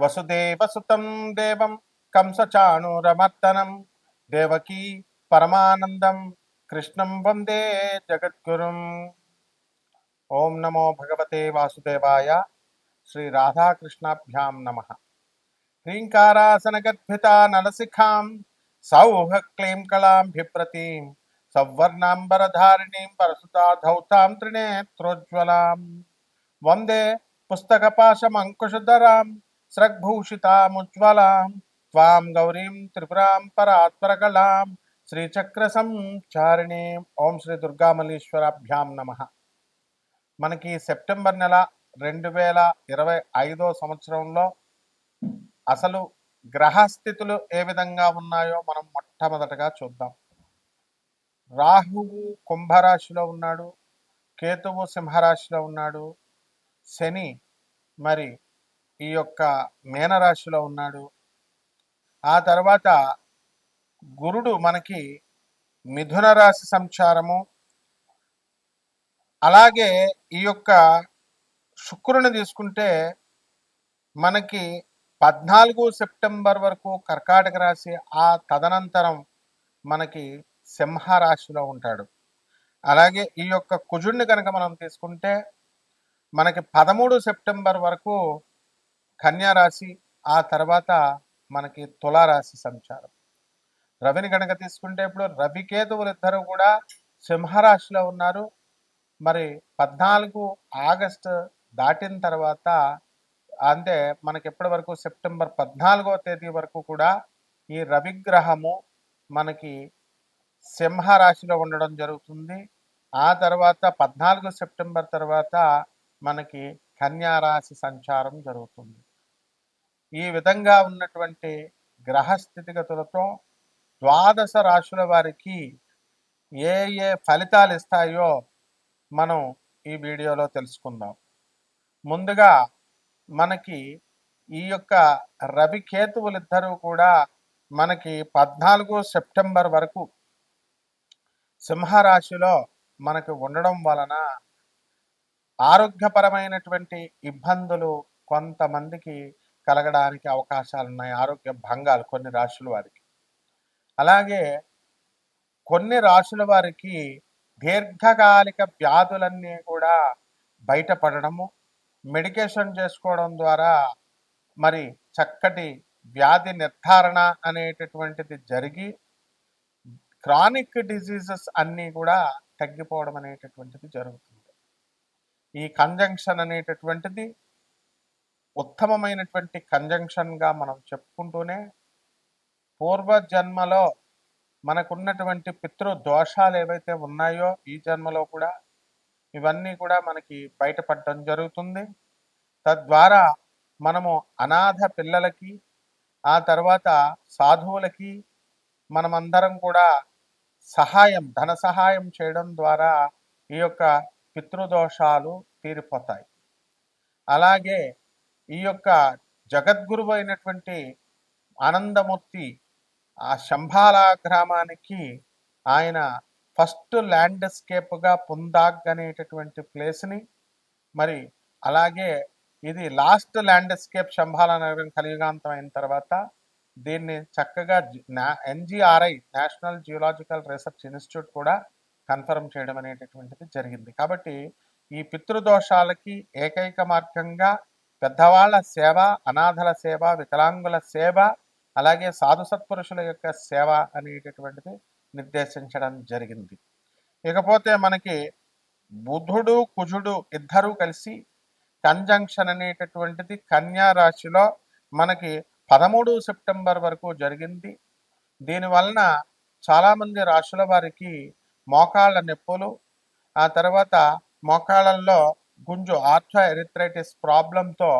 वसुदेवसुतं देवं कंसचाणूरमर्दनं, देवकी परमानन्दं, कृष्णं वंदे जगद्गुरुम्। ॐ नमो भगवते वासुदेवाय, श्रीराधाकृष्णाभ्यां नमः। ह्रीङ्कारासनगर्भिता नलसिखां सौः क्लीं कलां बिभ्रतीं सौवर्णाम्बरधारिणीं परसुता धौतां त्रिनेत्रोज्ज्वलां। वंदे స్రగ్భూషితాముజ్వలాం త్వాం గౌరీం త్రిపురాం పరాత్పరకళాం శ్రీచక్ర సంచారిణీం ఓం శ్రీ దుర్గామల్లీశ్వరాభ్యాం నమ. మనకి సెప్టెంబర్ నెల రెండు వేల ఇరవై ఐదో సంవత్సరంలో అసలు గ్రహస్థితులు ఏ విధంగా ఉన్నాయో మనం మొట్టమొదటగా చూద్దాం. రాహువు కుంభరాశిలో ఉన్నాడు కేతువు సింహరాశిలో ఉన్నాడు శని మరి ఈ యొక్క మీనరాశిలో ఉన్నాడు. ఆ తర్వాత గురుడు మనకి మిథున రాశి సంచారము. అలాగే ఈ యొక్క శుక్రుని తీసుకుంటే మనకి పద్నాలుగు సెప్టెంబర్ వరకు కర్కాటక రాశి ఆ తదనంతరం మనకి సింహ రాశిలో ఉంటాడు. అలాగే ఈ యొక్క కుజుడిని కనుక మనం తీసుకుంటే మనకి పదమూడు సెప్టెంబర్ వరకు కన్యారాశి ఆ తర్వాత మనకి తులారాశి సంచారం. రవిని కనుక తీసుకుంటే ఇప్పుడు రవికేతువులు ఇద్దరు కూడా సింహరాశిలో ఉన్నారు. మరి పద్నాలుగు ఆగస్టు దాటిన తర్వాత అంటే మనకి ఎప్పటి వరకు సెప్టెంబర్ పద్నాలుగో తేదీ వరకు కూడా ఈ రవిగ్రహము మనకి సింహ రాశిలో ఉండడం జరుగుతుంది. ఆ తర్వాత పద్నాలుగు సెప్టెంబర్ తర్వాత మనకి కన్యారాశి సంచారం జరుగుతుంది. ఈ విధంగా ఉన్నటువంటి గ్రహ స్థితిగతులతో ద్వాదశ రాశుల వారికి ఏ ఏ ఫలితాలు ఇస్తాయో మనం ఈ వీడియోలో తెలుసుకుందాం. ముందుగా మనకి ఈ యొక్క రవికేతువులు కేతువులిద్దరూ కూడా మనకి పద్నాలుగు సెప్టెంబర్ వరకు సింహరాశిలో మనకి ఉండడం వలన ఆరోగ్యపరమైనటువంటి ఇబ్బందులు కొంతమందికి కలగడానికి అవకాశాలు ఉన్నాయి ఆరోగ్య భంగాలు కొన్ని రాశుల వారికి. అలాగే కొన్ని రాశుల వారికి దీర్ఘకాలిక వ్యాధులన్నీ కూడా బయటపడడము మెడికేషన్ చేసుకోవడం ద్వారా మరి చక్కటి వ్యాధి నిర్ధారణ అనేటటువంటిది జరిగి క్రానిక్ డిజీజెస్ అన్నీ కూడా తగ్గిపోవడం అనేటటువంటిది జరుగుతుంది. ఈ కంజంక్షన్ అనేటటువంటిది ఉత్తమమైనటువంటి కంజంక్షన్గా మనం చెప్పుకుంటూనే పూర్వజన్మలో మనకున్నటువంటి పితృ దోషాలు ఏవైతే ఉన్నాయో ఈ జన్మలో కూడా ఇవన్నీ కూడా మనకి బయటపడటం జరుగుతుంది. తద్వారా మనము అనాథ పిల్లలకి ఆ తర్వాత సాధువులకి మనమందరం కూడా సహాయం ధన సహాయం చేయడం ద్వారా ఈ యొక్క పితృదోషాలు తీరిపోతాయి. అలాగే ఈ యొక్క జగద్గురువు అయినటువంటి ఆనందమూర్తి ఆ శంభాల గ్రామానికి ఆయన ఫస్ట్ ల్యాండ్స్కేప్గా పుందాగ్ అనేటటువంటి ప్లేస్ని మరి అలాగే ఇది లాస్ట్ ల్యాండ్స్కేప్ శంభాల నగరం కలియుగాంతం అయిన తర్వాత దీన్ని చక్కగా NGRI national geological research institute కూడా కన్ఫర్మ్ చేయడం అనేటటువంటిది జరిగింది. కాబట్టి ఈ పితృదోషాలకి ఏకైక మార్గంగా పెద్దవాళ్ళ సేవ అనాథల సేవ వికలాంగుల సేవ అలాగే సాధు సత్పురుషుల యొక్క సేవ అనేటటువంటిది నిర్దేశించడం జరిగింది. ఇకపోతే మనకి బుధుడు కుజుడు ఇద్దరూ కలిసి కంజంక్షన్ అనేటటువంటిది కన్యా రాశిలో మనకి పదమూడు సెప్టెంబర్ వరకు జరిగింది. దీనివలన చాలామంది రాశుల వారికి మోకాళ్ళ నొప్పులు ఆ తర్వాత మోకాళ్ళల్లో గుంజు ఆర్థో ఎరిథ్రైటిస్ ప్రాబ్లంతో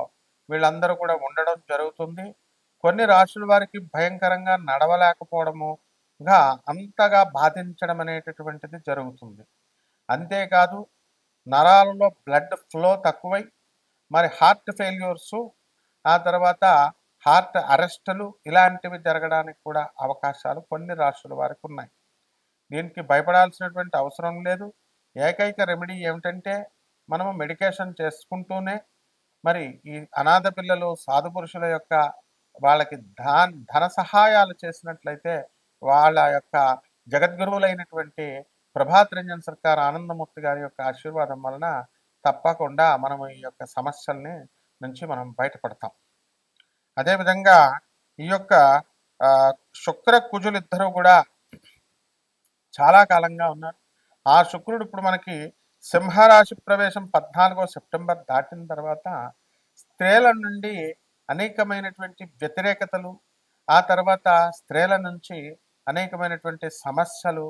వీళ్ళందరూ కూడా ఉండడం జరుగుతుంది. కొన్ని రాశుల వారికి భయంకరంగా నడవలేకపోవడముగా అంతగా బాధించడం అనేటటువంటిది జరుగుతుంది. అంతేకాదు నరాలలో బ్లడ్ ఫ్లో తక్కువై మరి హార్ట్ ఫెయిల్యూర్స్ ఆ తర్వాత హార్ట్ అరెస్టులు ఇలాంటివి జరగడానికి కూడా అవకాశాలు కొన్ని రాష్ట్రాల వారికి ఉన్నాయి. దీనికి భయపడాల్సినటువంటి అవసరం లేదు. ఏకైక రెమెడీ ఏమిటంటే మనము మెడికేషన్ చేసుకుంటూనే మరి ఈ అనాథ పిల్లలు సాధు పురుషుల యొక్క వాళ్ళకి ధన ధన సహాయాలు చేసినట్లయితే వాళ్ళ యొక్క జగద్గురువులైనటువంటి ప్రభాత్ రంజన్ సర్కార్ ఆనందమూర్తి గారి యొక్క ఆశీర్వాదం వలన తప్పకుండా మనం ఈ యొక్క సమస్యల్ని నుంచి మనం బయటపడతాం. అదేవిధంగా ఈ యొక్క శుక్ర కుజులు ఇద్దరు కూడా చాలా కాలంగా ఉన్నారు. ఆ శుక్రుడు ఇప్పుడు మనకి సింహరాశి ప్రవేశం పద్నాలుగో సెప్టెంబర్ దాటిన తర్వాత స్త్రీల నుండి అనేకమైనటువంటి వ్యతిరేకతలు ఆ తర్వాత స్త్రీల నుంచి అనేకమైనటువంటి సమస్యలు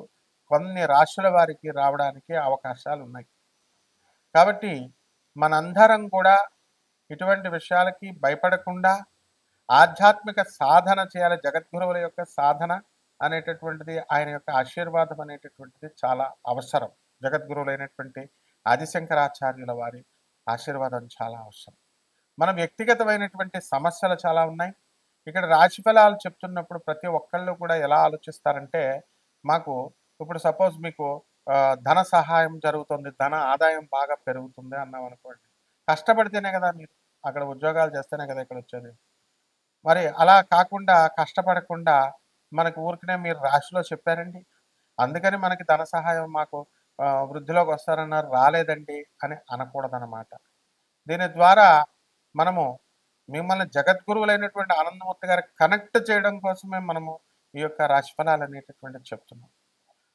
కొన్ని రాశుల వారికి రావడానికి అవకాశాలు ఉన్నాయి. కాబట్టి మనందరం కూడా ఇటువంటి విషయాలకి భయపడకుండా ఆధ్యాత్మిక సాధన చేయాలి. జగద్గురువుల యొక్క సాధన అనేటటువంటిది ఆయన యొక్క ఆశీర్వాదం అనేటటువంటిది చాలా అవసరం. జగద్గురువులైనటువంటి ఆదిశంకరాచార్యుల వారి ఆశీర్వాదం చాలా అవసరం. మన వ్యక్తిగతమైనటువంటి సమస్యలు చాలా ఉన్నాయి. ఇక్కడ రాశి ఫలాలు చెప్తున్నప్పుడు ప్రతి ఒక్కళ్ళు కూడా ఎలా ఆలోచిస్తారంటే మాకు ఇప్పుడు సపోజ్ మీకు ధన సహాయం జరుగుతుంది ధన ఆదాయం బాగా పెరుగుతుంది అన్నాం అనుకోండి. కష్టపడితేనే కదా మీరు అక్కడ ఉద్యోగాలు చేస్తేనే కదా ఇక్కడ వచ్చేది. మరి అలా కాకుండా కష్టపడకుండా మనకు ఊరికనే మీరు రాశిలో చెప్పారండి. అందుకని మనకి ధన సహాయం మాకు వృద్ధిలోకి వస్తారన్నారు రాలేదండి అని అనకూడదన్నమాట. దీని ద్వారా మనము మిమ్మల్ని జగద్గురువులైనటువంటి ఆనందమూర్తి గారు కనెక్ట్ చేయడం కోసమే మనము ఈ యొక్క రాశిఫలాలు అనేటటువంటిది చెప్తున్నాం.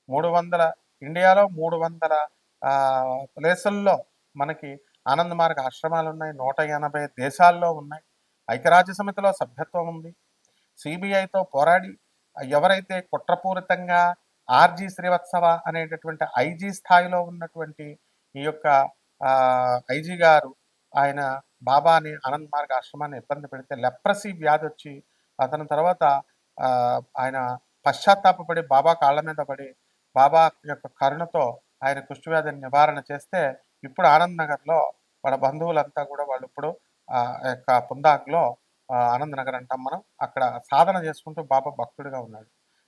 మూడు వందల ఇండియాలో మూడు వందల ప్లేసుల్లో మనకి ఆనంద మార్గ ఆశ్రమాలు ఉన్నాయి నూట ఎనభై దేశాల్లో ఉన్నాయి. ఐక్యరాజ్య సమితిలో సభ్యత్వం ఉంది. సిబిఐతో పోరాడి ఎవరైతే కుట్రపూరితంగా ఆర్జీ శ్రీవత్సవ అనేటటువంటి ఐజీ స్థాయిలో ఉన్నటువంటి ఈ యొక్క ఐజీ గారు ఆయన బాబాని ఆనంద్ మార్గ ఆశ్రమాన్ని ఇబ్బంది పెడితే లెప్రసీ వ్యాధి వచ్చి అతని తర్వాత ఆ, ఆయన పశ్చాత్తాపడి బాబా కాళ్ళ మీద పడి బాబా యొక్క కరుణతో ఆయన కుష్ఠవ్యాధిని నివారణ చేస్తే ఇప్పుడు ఆనంద్ నగర్లో వాళ్ళ బంధువులంతా కూడా వాళ్ళు ఇప్పుడు ఆ యొక్క పుందాక్లో ఆనంద్ నగర్ అంటాం మనం అక్కడ సాధన చేసుకుంటూ బాబా భక్తుడిగా ఉన్నాడు.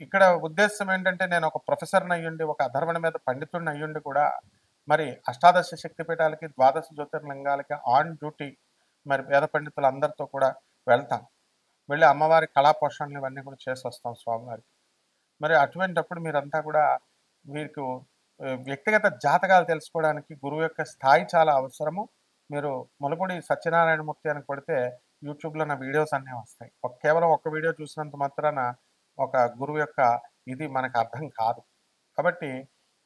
ఇక్కడ ఉద్దేశం ఏంటంటే నేను ఒక ప్రొఫెసర్ని అయ్యుండి ఒక అధర్వణ మీద పండితుడిని అయ్యుండి కూడా మరి అష్టాదశ శక్తిపీఠాలకి ద్వాదశ జ్యోతిర్లింగాలకి ఆన్ డ్యూటీ మరి వేద పండితులు అందరితో కూడా వెళ్తాం. వెళ్ళి అమ్మవారి కళా పోషణలు ఇవన్నీ కూడా చేసి వస్తాం స్వామివారికి. మరి అటువంటిప్పుడు మీరంతా కూడా మీకు వ్యక్తిగత జాతకాలు తెలుసుకోవడానికి గురువు యొక్క స్థాయి చాలా అవసరము. మీరు ములపూడి సత్యనారాయణమూర్తి అని కొడితే యూట్యూబ్లో నా వీడియోస్ అన్నీ వస్తాయి. కేవలం ఒక వీడియో చూసినంత మాత్రాన ఒక గురువు యొక్క ఇది మనకు అర్థం కాదు. కాబట్టి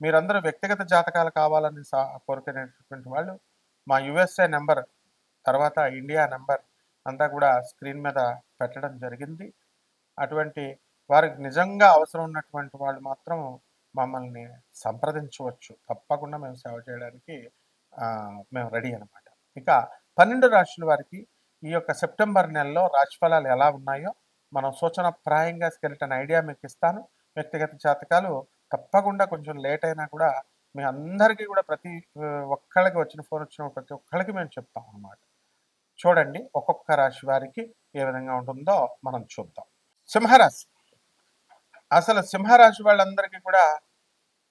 మీరందరూ వ్యక్తిగత జాతకాలు కావాలని సా కోరుకునేటటువంటి వాళ్ళు మా యుఎస్ఏ నెంబర్ తర్వాత ఇండియా నెంబర్ అంతా కూడా స్క్రీన్ మీద పెట్టడం జరిగింది. అటువంటి వారికి నిజంగా అవసరం ఉన్నటువంటి వాళ్ళు మాత్రం మమ్మల్ని సంప్రదించవచ్చు. తప్పకుండా మేము సేవ చేయడానికి మేము రెడీ అనమాట ఇక పన్నెండు రాశుల వారికి ఈ యొక్క సెప్టెంబర్ నెలలో రాశిఫలాలు ఎలా ఉన్నాయో మనం సూచన ప్రాయంగా స్కెలిటన్ ఐడియా మీకు ఇస్తాను. వ్యక్తిగత జాతకాలు తప్పకుండా కొంచెం లేట్ అయినా కూడా మీ అందరికీ కూడా ప్రతి ఒక్కళ్ళకి వచ్చిన ఫోన్ వచ్చిన ప్రతి ఒక్కళ్ళకి మేము చెప్తాం అన్నమాట. చూడండి ఒక్కొక్క రాశి వారికి ఏ విధంగా ఉంటుందో మనం చూద్దాం. సింహరాశి. అసలు సింహరాశి వాళ్ళందరికీ కూడా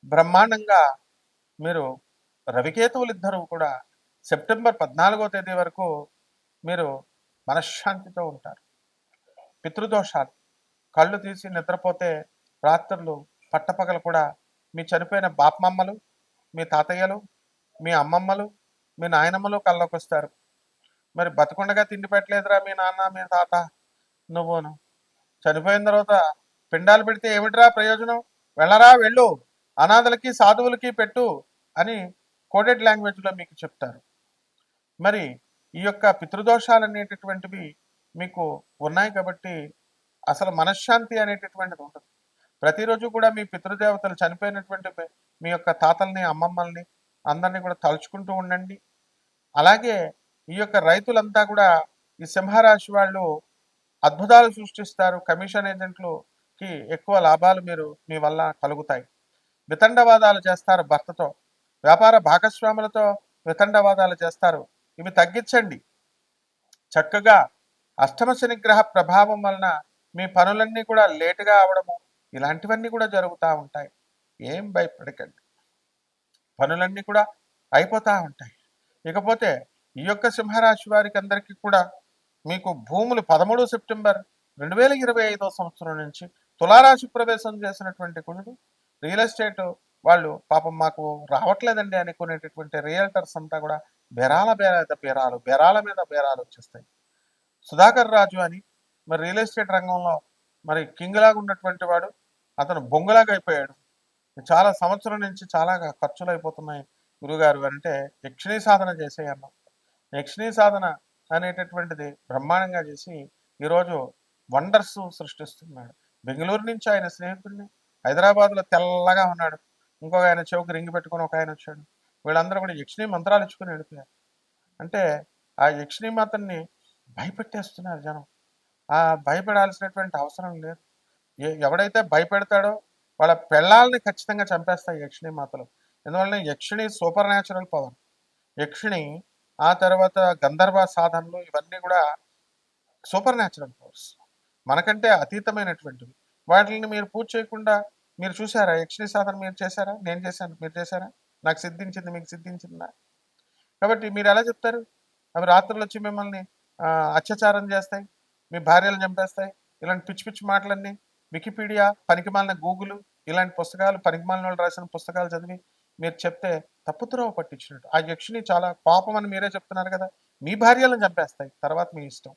బ్రహ్మాండంగా మీరు రవికేతువులు ఇద్దరు కూడా సెప్టెంబర్ పద్నాలుగో తేదీ వరకు మీరు మనశ్శాంతితో ఉంటారు. పితృదోషాలు. కళ్ళు తీసి నిద్రపోతే రాత్రులు పట్టపగలు కూడా మీ చనిపోయిన బాపమమ్మలు మీ తాతయ్యలు మీ అమ్మమ్మలు మీ నాయనమ్మలు కళ్ళలోకి వస్తారు. మరి బతకుండగా తిండి పెట్టలేదురా మీ నాన్న మీ తాత? నువ్వును. చనిపోయిన తర్వాత పిండాలు పెడితే ఏమిటిరా ప్రయోజనం? వెళ్ళరా వెళ్ళు. అనాథలకి సాధువులకి పెట్టు అని కోడెడ్ లాంగ్వేజ్లో మీకు చెప్తారు. మరి ఈ యొక్క పితృదోషాలు అనేటటువంటివి మీకు ఉన్నాయి కాబట్టి అసలు మనశ్శాంతి అనేటటువంటిది ఉంటుంది ప్రతిరోజు కూడా మీ పితృదేవతలు చనిపోయినటువంటి మీ- యొక్క తాతల్ని అమ్మమ్మల్ని అందరినీ కూడా తలుచుకుంటూ ఉండండి. అలాగే ఈ యొక్క రైతులంతా కూడా ఈ సింహరాశి వాళ్ళు అద్భుతాలు సృష్టిస్తారు. కమిషన్ ఏజెంట్లుకి ఎక్కువ లాభాలు మీరు మీ వల్ల కలుగుతాయి. వితండవాదాలు చేస్తారు భర్తతో. వ్యాపార భాగస్వాములతో వితండవాదాలు చేస్తారు. ఇవి తగ్గించండి. చక్కగా అష్టమ శనిగ్రహ ప్రభావం వలన మీ పనులన్నీ కూడా లేటుగా అవడము ఇలాంటివన్నీ కూడా జరుగుతూ ఉంటాయి. ఏం భయపడకండి. పనులన్నీ కూడా అయిపోతూ ఉంటాయి. ఇకపోతే ఈ యొక్క సింహరాశి వారికి అందరికీ కూడా మీకు భూములు పదమూడు సెప్టెంబర్ రెండు వేల ఇరవై ఐదో సంవత్సరం నుంచి తులారాశి ప్రవేశం చేసినటువంటి కుజుడు రియల్ ఎస్టేట్ వాళ్ళు పాపం మాకు రావట్లేదండి అనుకునేటటువంటి రియల్టర్స్ అంతా కూడా బెరాల బేరాల బేరాలు బెరాల మీద బేరాలు వచ్చేస్తాయి. సుధాకర్ రాజు అని మరి రియల్ ఎస్టేట్ రంగంలో మరి కింగ్ లాగా ఉన్నటువంటి వాడు అతను బొంగులాగా అయిపోయాడు. చాలా సంవత్సరం నుంచి చాలా ఖర్చులు అయిపోతున్నాయి గురుగారు అంటే యక్షిణీ సాధన చేసేయన్నాం యక్షిణీ సాధన అనేటటువంటిది బ్రహ్మాండంగా చేసి ఈరోజు వండర్స్ సృష్టిస్తున్నాడు. బెంగళూరు నుంచి ఆయన స్నేహితుడిని హైదరాబాద్లో తెల్లగా ఉన్నాడు. ఇంకొక ఆయన చెవికి రింగి పెట్టుకొని ఒక ఆయన వచ్చాడు. వీళ్ళందరూ కూడా యక్షిణీ మంత్రాలు ఇచ్చుకుని వెళ్ళిపోయారు. అంటే ఆ యక్షిణీ మాతని భయపెట్టేస్తున్నారు జనం. ఆ భయపడాల్సినటువంటి అవసరం లేదు. ఎవడైతే భయపెడతాడో వాళ్ళ పెళ్ళాలని ఖచ్చితంగా చంపేస్తాయి యక్షిణి మాతలు. ఎందువల్ల యక్షిణి సూపర్ న్యాచురల్ పవర్. యక్షిణి ఆ తర్వాత గంధర్వ సాధనలు ఇవన్నీ కూడా సూపర్ న్యాచురల్ పవర్స్. మనకంటే అతీతమైనటువంటివి. వాటిని మీరు పూజ చేయకుండా మీరు చూసారా? యక్షిణి సాధన మీరు చేశారా? నేను చేశాను. మీరు చేశారా? నాకు సిద్ధించింది మీకు సిద్ధించిందా? కాబట్టి మీరు ఎలా చెప్తారు? అవి రాత్రులు వచ్చి మిమ్మల్ని అత్యాచారం చేస్తాయి మీ భార్యలు చంపేస్తాయి ఇలాంటి పిచ్చి పిచ్చి మాటలన్నీ వికీపీడియా పనికిమాలిన గూగుల్ ఇలాంటి పుస్తకాలు పనికిమాలిన వాళ్ళు రాసిన పుస్తకాలు చదివి మీరు చెప్తే తప్పుతురవ పట్టించినట్టు. ఆ యక్షిని చాలా పాపం అని మీరే చెప్తున్నారు కదా మీ భార్యలను చంపేస్తాయి తర్వాత మీ ఇష్టం.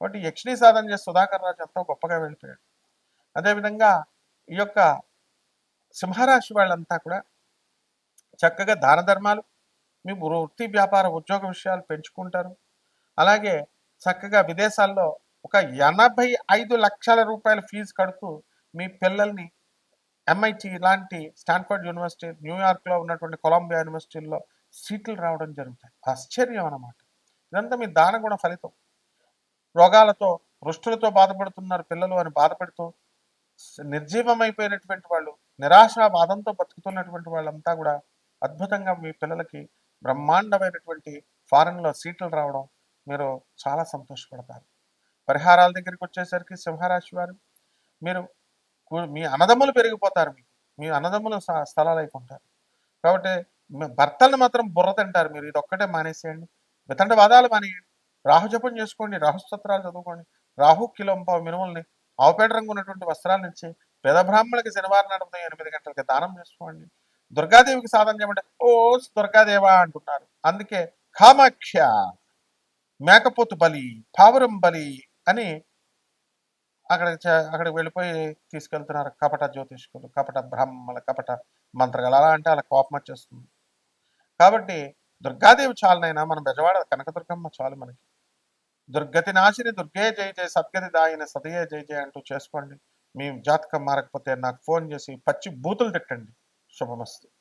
కాబట్టి యక్షిని సాధన చేసి సుధాకర్ రాజు ఎంతో గొప్పగా వెళ్ళిపోయాడు. అదేవిధంగా ఈ యొక్క సింహరాశి వాళ్ళంతా కూడా చక్కగా దాన ధర్మాలు మీ వృత్తి వ్యాపార ఉద్యోగ విషయాలు పెంచుకుంటారు అలాగే చక్కగా విదేశాల్లో ఒక ఎనభై ఐదు లక్షల రూపాయల ఫీజు కడుతూ మీ పిల్లల్ని ఎంఐటి ఇలాంటి స్టాన్ఫర్డ్ యూనివర్సిటీ న్యూయార్క్లో ఉన్నటువంటి కొలంబియా యూనివర్సిటీల్లో సీట్లు రావడం జరుగుతాయి. ఆశ్చర్యం అన్నమాట. ఇదంతా మీ దాన గుణ ఫలితం. రోగాలతో వృష్టులతో బాధపడుతున్నారు పిల్లలు అని బాధపడుతూ నిర్జీవమైపోయినటువంటి వాళ్ళు నిరాశ బాధంతో బతుకుతున్నటువంటి వాళ్ళంతా కూడా అద్భుతంగా మీ పిల్లలకి బ్రహ్మాండమైనటువంటి ఫారెన్లో సీట్లు రావడం మీరు చాలా సంతోషపడతారు. పరిహారాల దగ్గరికి వచ్చేసరికి సింహరాశి వారు మీరు మీ అన్నదమ్ములు పెరిగిపోతారు మీకు. మీ అన్నదమ్ములు స్థలాలు అయిపోతారు కాబట్టి భర్తలను మాత్రం బుర్ర తింటారు మీరు. ఇది ఒక్కటే మానేసేయండి. వితండ వాదాలు మానేయండి. రాహు జపం చేసుకోండి రాహుస్తోత్రాలు చదువుకోండి రాహు కిలోంపావు మినుముల్ని ఆవుపేట రంగు ఉన్నటువంటి వస్త్రాల ఇచ్చి పేద బ్రాహ్మణులకి శనివారం నడుపుతాం ఎనిమిది గంటలకి దానం చేసుకోండి. దుర్గాదేవికి సాధన చేయమంటే ఓ దుర్గాదేవా అంటున్నారు. అందుకే కామాఖ్య. మేకపోతు బలి పావురం బలి అని అక్కడ అక్కడికి వెళ్ళిపోయి తీసుకెళ్తున్నారు కపట జ్యోతిష్కులు కపట బ్రహ్మల కపట మంత్రగాలు అలా అంటే అలా కోపం వచ్చేస్తుంది. కాబట్టి దుర్గాదేవి చాలనైనా మన బెజవాడ కనకదుర్గమ్మ చాలు మనకి. దుర్గతి నాశిని దుర్గే జయ జయ సద్గతి దాయిన సదయే జయ జయ అంటూ చేసుకోండి. మీ జాతకం మారకపోతే నాకు ఫోన్ చేసి పచ్చి బూతులు తిట్టండి. శుభమస్తు.